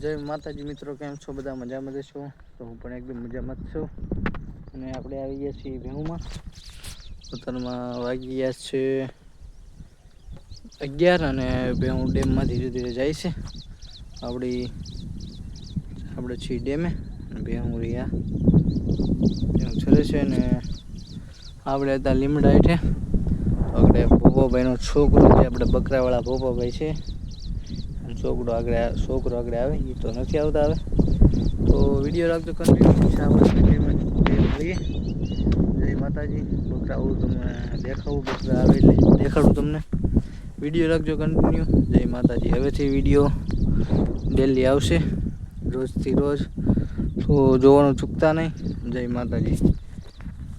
જય માતાજી મિત્રો, કેમ છો? બધા મજામાં જ છો? તો હું પણ એકદમ મજામાં જ છું. અને આપણે આવી ગયા છીએ ભેહુમાં ઉત્તરમાં વાગી ગયા છે અગિયાર અને ભેહું ડેમમાં ધીરે ધીરે જાય છે. આપણી આપણે છીએ ડેમે. અને ભેહું રહ્યા. ચરે છે અને આપણે હતા લીમડા હેઠે. આપણે ભોપાભાઈનો છોકરો જે આપણે બકરાવાળા ભોપાભાઈ છે. છોકરો આગળ છોકરો આગળ આવે એ તો નથી આવતા આવે તો વીડિયો રાખજો કન્ટિન્યુ મળીએ જય માતાજી. બકરા આવું તમને દેખાવું, બકરા આવે એટલે દેખાડું તમને. વીડિયો રાખજો કન્ટિન્યુ જય માતાજી. હવેથી વીડિયો ડેલી આવશે. રોજથી રોજ. તો જોવાનું ચૂકતા નહીં. જય માતાજી.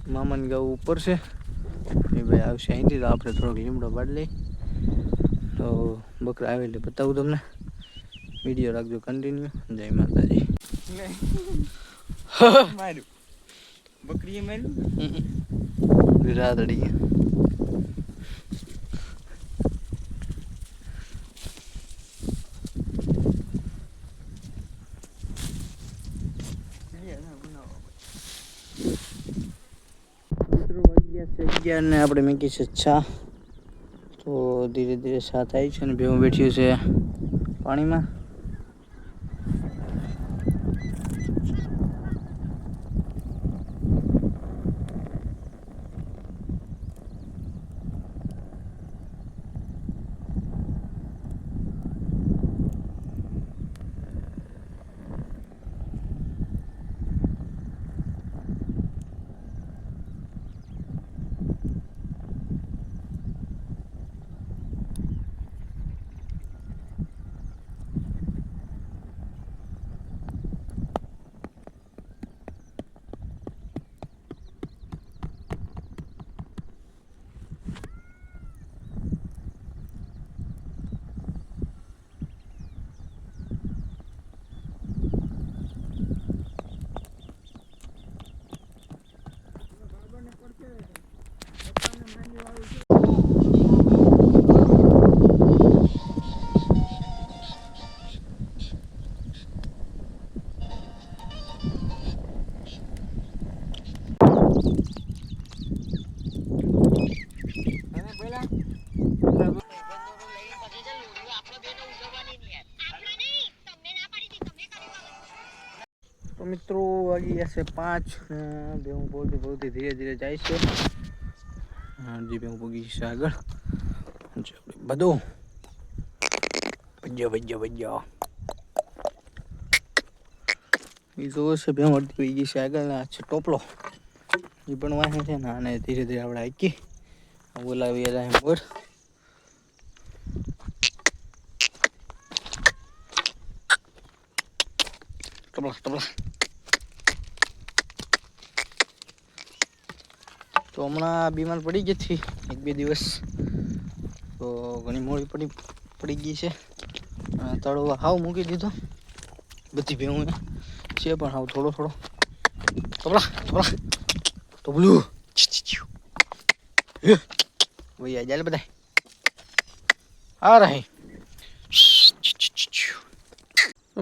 મામાની ગાવું ઉપર છે. એ ભાઈ આવશે અહીંથી તો આપણે થોડોક લીમડો પાડી લઈ તો બકરા આવે એટલે બતાવું તમને. વીડિયો રાખજો કન્ટિન્યુ જય માતાજી. માર્યું. બકરીએ માર્યું? ને આપણે મેં છે છા તો ધીરે ધીરે સાથ આવી છે અને ભેવું બેઠ્યું છે પાણીમાં. તો મિત્રો, વાગી જશે પાંચ. બે હું બોલતી બોલતી ધીરે ધીરે જાય છે. જી બે હું પગી જશે આગળ. બધું. ભજ્યો ભજ્યો ભજ્યો. એ જોવો બે મળતી પડી ગઈ છે આગળ. આ છે ટોપલો. એ પણ વાંચે છે ને, આને ધીરે ધીરે આપણે હાકી બોલાવી રહ્યા એમ બોલ ટપલા ટપલા. તો હમણાં બીમાર પડી ગઈ હતી, એક બે દિવસ. તો ઘણી મોડી પડી પડી ગઈ છે. તળો હાવ મૂકી દીધો. બધી ભેવું છે પણ હાવ થોડો થોડો. થપડા થોડા તો ટપલું ભાઈ આ જાય બધા આ રહી.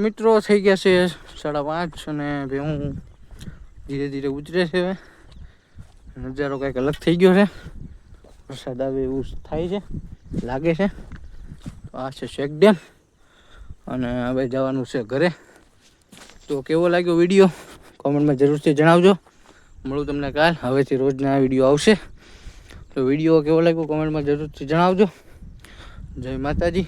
મિત્રો થઈ ગયા છે સાડા પાંચ અને ભેવું ધીરે ધીરે ઉતરે છે હવે. નજારો કંઈક અલગ થઈ ગયો છે. વરસાદ આવે એવું થાય છે, લાગે છે. આ છે શેક ડેમ અને હવે જવાનું છે ઘરે. તો કેવો લાગ્યો વીડિયો? કોમેન્ટમાં જરૂરથી જણાવજો. મળું તમને કાલ. હવેથી રોજના વીડિયો આવશે. તો વીડિયો કેવો લાગ્યો કોમેન્ટમાં જરૂરથી જણાવજો. જય માતાજી.